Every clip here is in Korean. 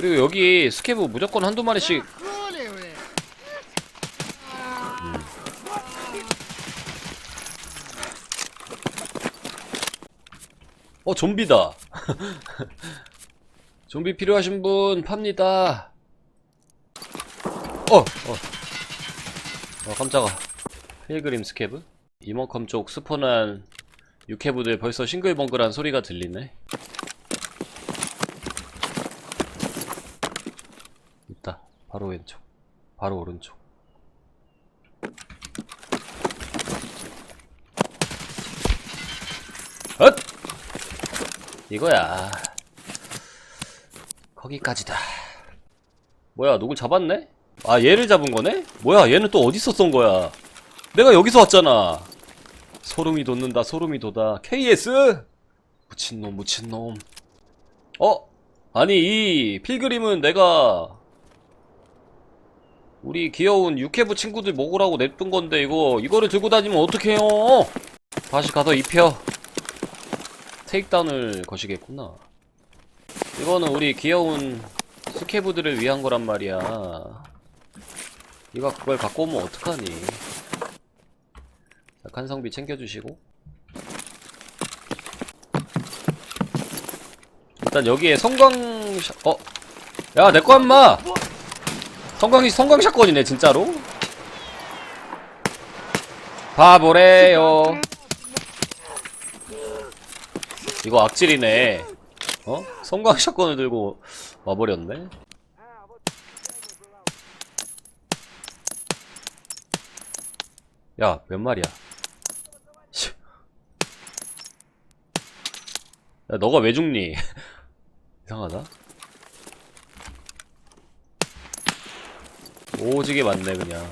그리고 여기 스케브 무조건 한두 마리씩 음. 어 좀비다 좀비 필요하신 분 팝니다 어! 어! 어 깜짝아 필그림 스케브? 이만큼 쪽 스폰한 육해부들 벌써 싱글벙글한 소리가 들리네 바로 왼쪽 바로 오른쪽 엇! 이거야. 거기까지다. 뭐야, 누굴 잡았네? 아, 얘를 잡은 거네? 뭐야, 얘는 또 어디서 쏜 거야? 내가 여기서 왔잖아. 소름이 돋는다, 소름이 돋아. KS? 무친놈, 무친놈. 어? 아니, 이 필그림은 내가 우리 귀여운 육해부 친구들 먹으라고 냅둔 건데, 이거, 이거를 들고 다니면 어떡해요? 다시 가서 입혀. 테이크다운을 거시겠구나. 이거는 우리 귀여운 스케브들을 위한 거란 말이야. 네가 그걸 갖고 오면 어떡하니? 자, 칸성비 챙겨주시고. 일단 여기에 성광, 샷- 어? 야, 내꺼 인마! 성광이, 성광 샷건이네, 진짜로? 바보래요. 이거 악질이네. 어? 성광 샷건을 들고 와버렸네. 야, 몇 마리야? 씨. 야, 너가 왜 죽니? 이상하다. 오지게 맞네 그냥.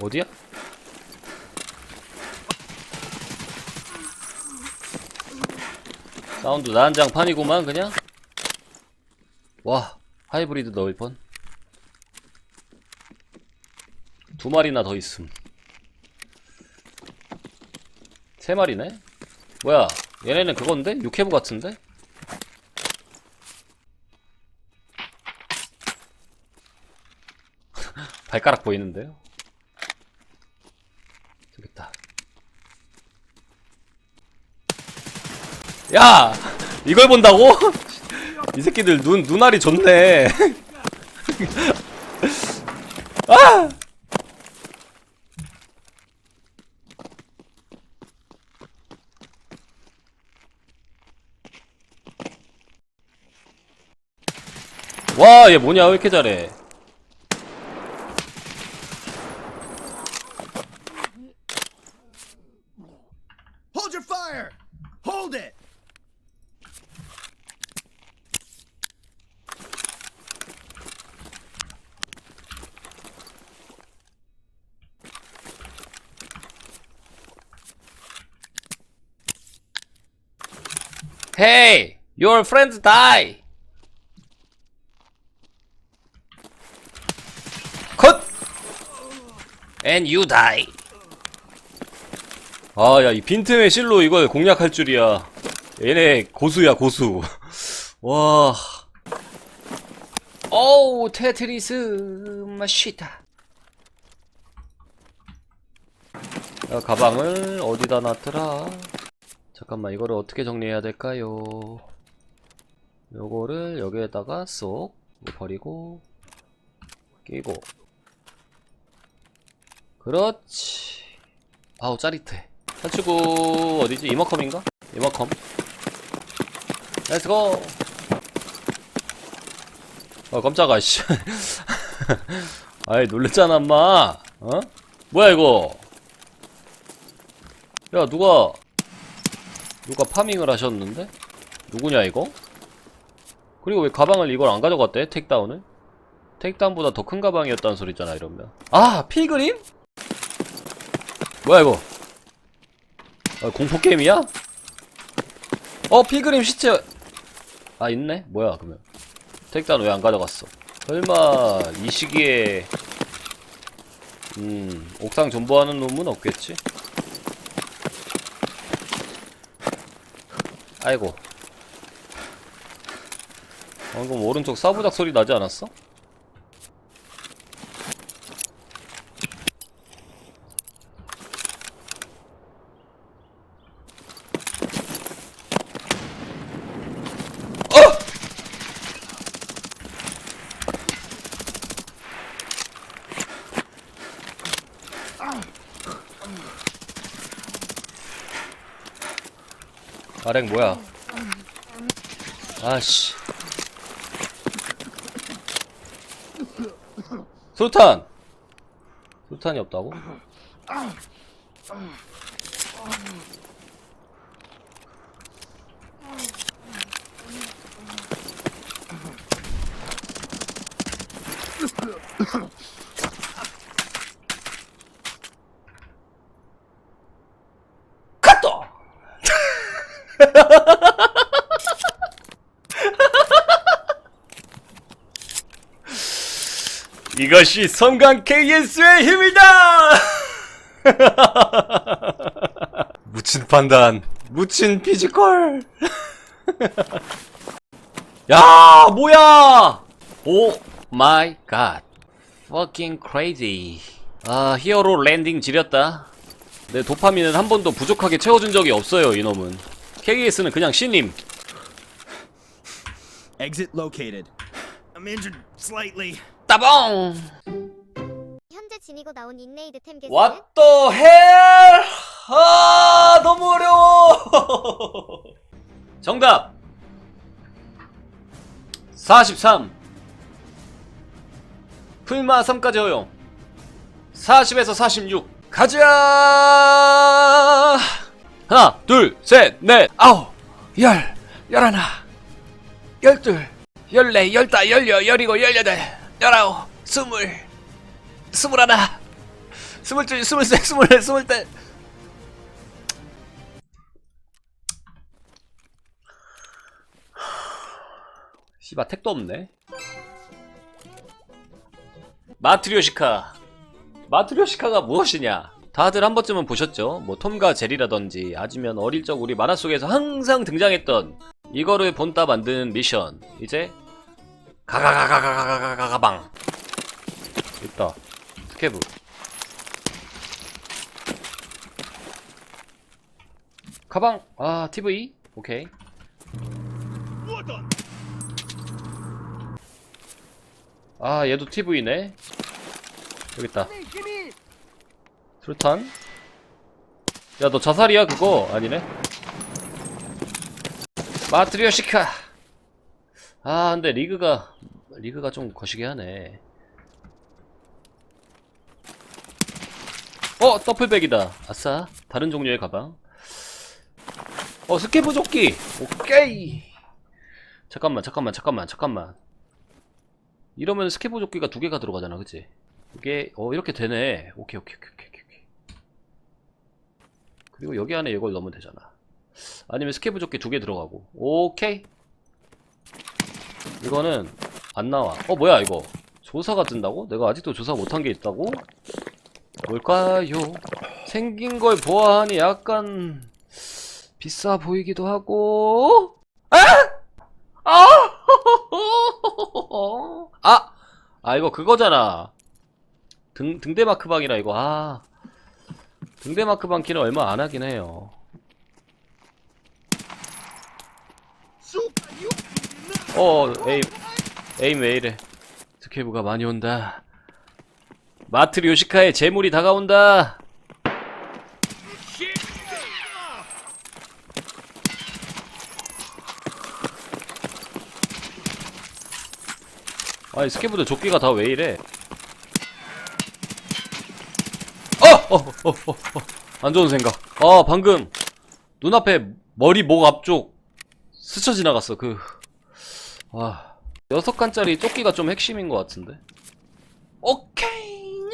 어디야? 사운드 난장판이구만 그냥? 와 하이브리드 넣을 뻔두 마리나 더 있음. 세 마리네? 뭐야? 얘네는 그건데? 육해부 같은데? 발가락 보이는데요? 저기 있다. 야! 이걸 본다고? 이 새끼들 눈, 눈알이 좋네. 아! 와, 얘 뭐냐? 왜 이렇게 잘해? Hold your fire! Hold it! Hey! Your friends die! 컷! And you die! 아, 야, 이 빈틈의 실로 이걸 공략할 줄이야. 얘네 고수야, 고수. 와. 어우, 테트리스 마시다. 야, 가방을 어디다 놨더라? 잠깐만, 이거를 어떻게 정리해야 될까요? 요거를 여기에다가 쏙 버리고 끼고 그렇지 아우 짜릿해 탈출구 어디지? 이머컴인가? 이머컴 렛츠고 아 깜짝아 씨 아이 놀랬잖아 엄마 어? 뭐야 이거 야 누가 누가 파밍을 하셨는데? 누구냐 이거? 그리고 왜 가방을 이걸 안 가져갔대? 택다운을? 택다운보다 더 큰 가방이었다는 소리잖아 이러면 아 필그림? 뭐야 이거 아, 공포 게임이야? 어 필그림 시체 아 있네? 뭐야 그러면 택다운 왜안 가져갔어 설마 이 시기에 음 옥상 존버하는 놈은 없겠지? 아이고. 방금 오른쪽 사부작 소리 나지 않았어? 어! 아랭 뭐야? 아씨. 소탄! 소탄이 없다고? 카토! 이것이 성강 KS의 힘이다! 묻힌 판단, 묻힌 피지컬. 야, 뭐야! 오 마이 갓. fucking crazy. 아, 히어로 랜딩 지렸다. 내 도파민은 한 번도 부족하게 채워준 적이 없어요, 이놈은. KS는 그냥 신임. Exit located. I'm injured slightly. 따봉! 현재 지니고 나온 인레이드 템 개수는 What the hell? 아, 너무 어려워. 정답. 43. 풀마 3까지 허용. 40에서 46. 가자! 하나, 둘, 셋, 넷, 아홉, 열, 열하나, 열둘, 열네, 열다, 열여, 열이고, 열여덟, 열아홉, 스물, 스물하나, 스물둘, 스물셋, 스물넷, 스물넷. 씨바 택도 없네. 마트리오시카. 마트리오시카가 무엇이냐? 다들 한 번쯤은 보셨죠? 뭐 톰과 제리라든지 아니면 어릴 적 우리 만화 속에서 항상 등장했던 이거를 본따 만드는 미션. 이제 가가가가가가가가가방. 있다. 스케브. 가방. 아, TV. 오케이. 아, 얘도 TV네. 여기 있다. 수류탄. 야, 너 자살이야, 그거? 아니네. 마트리오시카. 아, 근데 리그가, 리그가 좀 거시기 하네. 어, 더플백이다. 아싸. 다른 종류의 가방. 어, 스케브 조끼. 오케이. 잠깐만, 잠깐만, 잠깐만, 잠깐만. 이러면 스케브 조끼가 두 개가 들어가잖아, 그치? 이게, 어, 이렇게 되네. 오케이, 오케이, 오케이, 오케이, 오케이. 그리고 여기 안에 이걸 넣으면 되잖아. 아니면 스케브 조끼 두 개 들어가고. 오케이. 이거는 안 나와. 어, 뭐야, 이거. 조사가 뜬다고? 내가 아직도 조사 못한 게 있다고? 뭘까요? 생긴 걸 보아하니 약간 비싸 보이기도 하고. 아! 아! 아! 아, 이거 그거잖아. 등, 등대 마크방이라 이거. 아. 등대 마크방 키는 얼마 안 하긴 해요. 어, 에임, 에임 왜 이래. 스케브가 많이 온다. 마트리 요시카의 재물이 다가온다. 아니 스케브도 조끼가 다 왜 이래? 어! 어! 어! 어! 어! 안 좋은 생각. 아 방금 눈앞에 머리 목 앞쪽 스쳐 지나갔어 그. 와 여섯 칸짜리 조끼가 좀 핵심인 것 같은데. 오케이.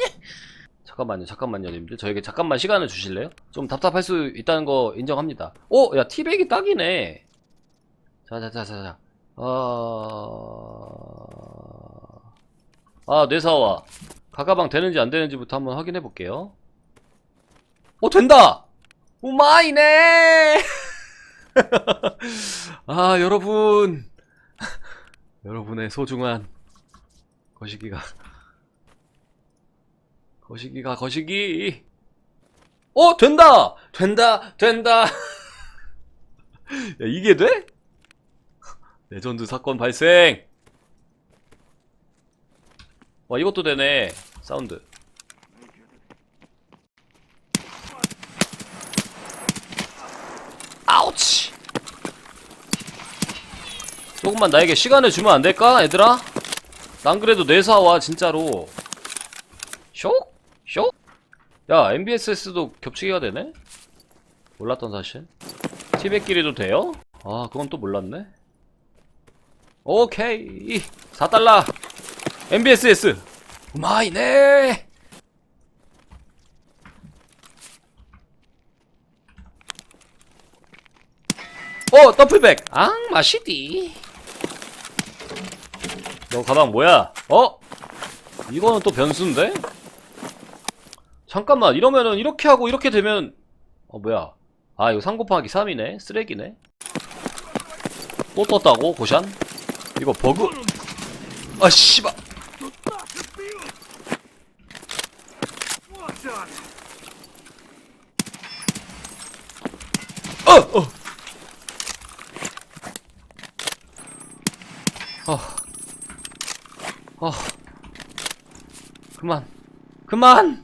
잠깐만요, 잠깐만요, 님들. 저에게 잠깐만 시간을 주실래요? 좀 답답할 수 있다는 거 인정합니다. 오, 야, 티백이 딱이네. 자, 자, 자, 자, 자. 아, 아, 뇌사와 가가방 되는지 안 되는지부터 한번 확인해 볼게요. 오, 된다. 오마이네. 아, 여러분. 여러분의 소중한 거시기가. 거시기가, 거시기. 어, 된다! 된다! 된다! 야, 이게 돼? 레전드 사건 발생! 와, 이것도 되네. 사운드. 아우치! 조금만 나에게 시간을 주면 안 될까, 얘들아? 난 그래도 내사와, 진짜로. 쇼? 쇼? 야, MBSS도 겹치기가 되네? 몰랐던 사실. 티백끼리도 돼요? 아, 그건 또 몰랐네. 오케이. 4달러. MBSS. 우마이네. 어, 더플백. 앙, 맛이디. 너 가방 뭐야? 어? 이거는 또 변수인데? 잠깐만, 이러면은 이렇게 하고 이렇게 되면 어, 뭐야? 아, 이거 3 곱하기 3이네? 쓰레기네? 또 떴다고? 고샨? 이거 버그? 아, 씨발. 어. 그만. 그만!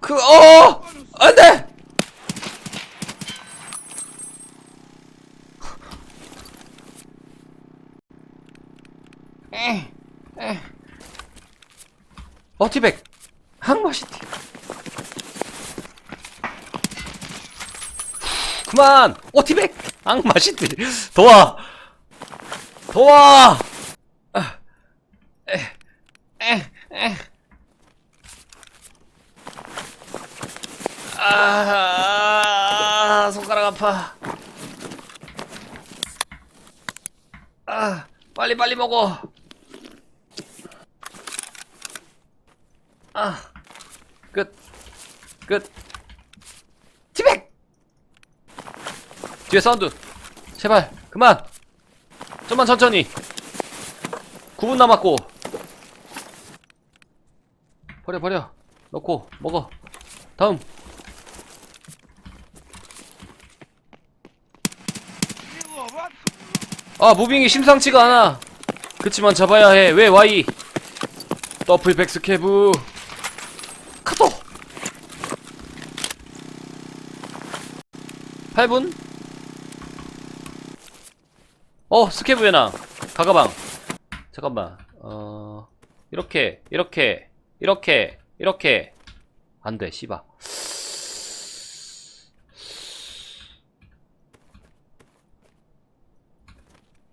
그, 어! 안 돼! 에, 에. 어티백! 항마시티. 그만! 어티백! 항마시티. 도와! 도와! 아, 에, 에, 에. 아, 손가락 아파. 아, 빨리 빨리 먹어. 아, 끝, 끝. 티백. 뒤에 사운드. 제발, 그만. 좀만 천천히. 9분 남았고. 버려 버려. 넣고 먹어. 다음. 아 무빙이 심상치가 않아. 그치만 잡아야 해. 왜 와이 더플 백스캐브. 카토! 8분? 어 스캐브에나 가가방. 잠깐만. 어 이렇게 이렇게 이렇게 이렇게. 안돼 씨바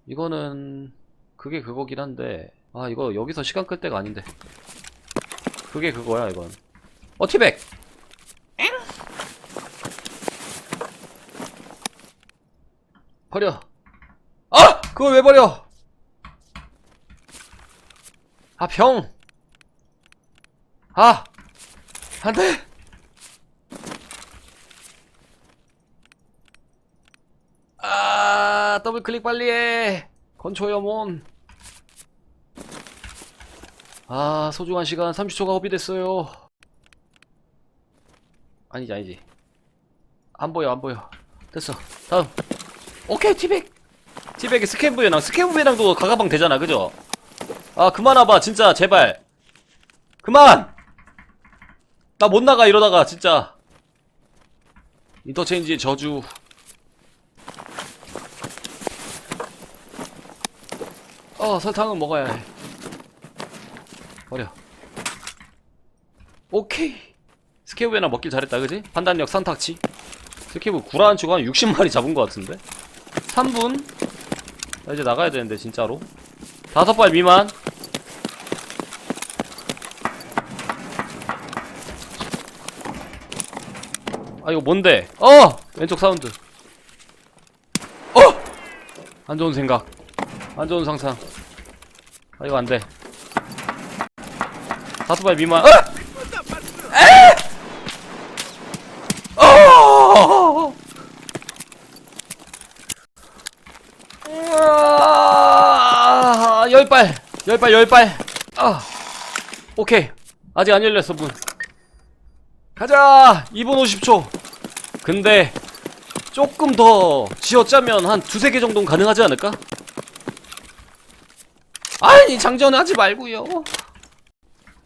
이거는 그게 그거긴 한데 아 이거 여기서 시간 끌 때가 아닌데. 그게 그거야 이건. 어 티백! 버려. 아! 그걸 왜 버려? 아 병 아! 안돼 아 더블 클릭 빨리 해. 건초여 몸. 아 소중한 시간 30초가 허비됐어요. 아니지 아니지. 안 보여 안 보여. 됐어. 다음. 오케이 티백. 티백의 스캔부에랑 스캔부에랑도 가가방 되잖아 그죠? 아 그만 와봐 진짜 제발. 그만! 나 못 나가 이러다가 진짜. 인터체인지의 저주 어 설탕은 먹어야 해. 버려. 오케이. 스케브에나 먹길 잘했다 그지? 판단력 산탁치. 스케브 구라한 치고 한 60마리 잡은 것 같은데? 3분? 나 이제 나가야 되는데 진짜로. 다섯 발 미만. 아 이거 뭔데? 어! 왼쪽 사운드. 어! 안 좋은 생각 안 좋은 상상. 아 이거 안 돼. 다수발 미만. 어! 에! 어! 으아! 열발, 열발, 열발. 아, 오케이. 아직 안 열렸어 문. 가자. 2분 50초. 근데 조금 더 지어짜면 한 두세 개 정도는 가능하지 않을까? 아니 장전하지 말고요.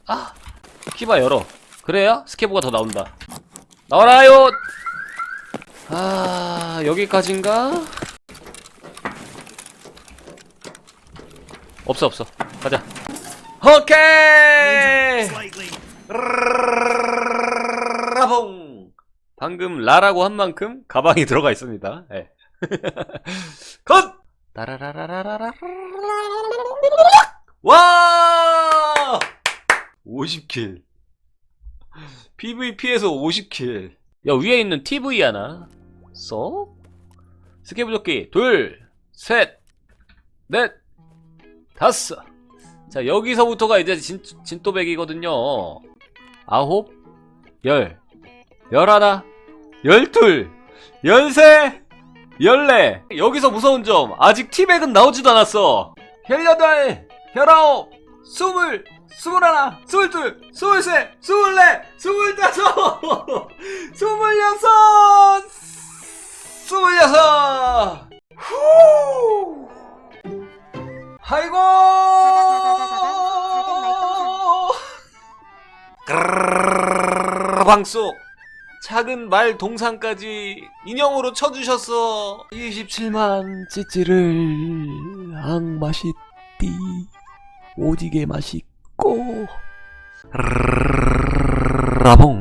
아 키바 열어. 그래야 스케보가 더 나온다. 나와라요! 아 여기까지인가? 없어 없어. 가자. 오케이! 아, 방금 라라고 한 만큼 가방이 들어가 있습니다. 예. 네. 따라라라라라라. 와! 50킬. PVP에서 50킬. 야 위에 있는 TV 하나? 써? 스케이블조끼 둘셋넷 다섯. 자 여기서부터가 이제 진, 진또백이거든요. 아홉 열 열하나 열둘 열세 열네. 여기서 무서운 점 아직 티백은 나오지도 않았어. 18 19 20 21 22 23 24 25 26 26후! 아이고! 방속 작은 말 동상까지 인형으로 쳐주셨어. 27만 찌찌를 앙 맛있디 오지게 맛있고 라봉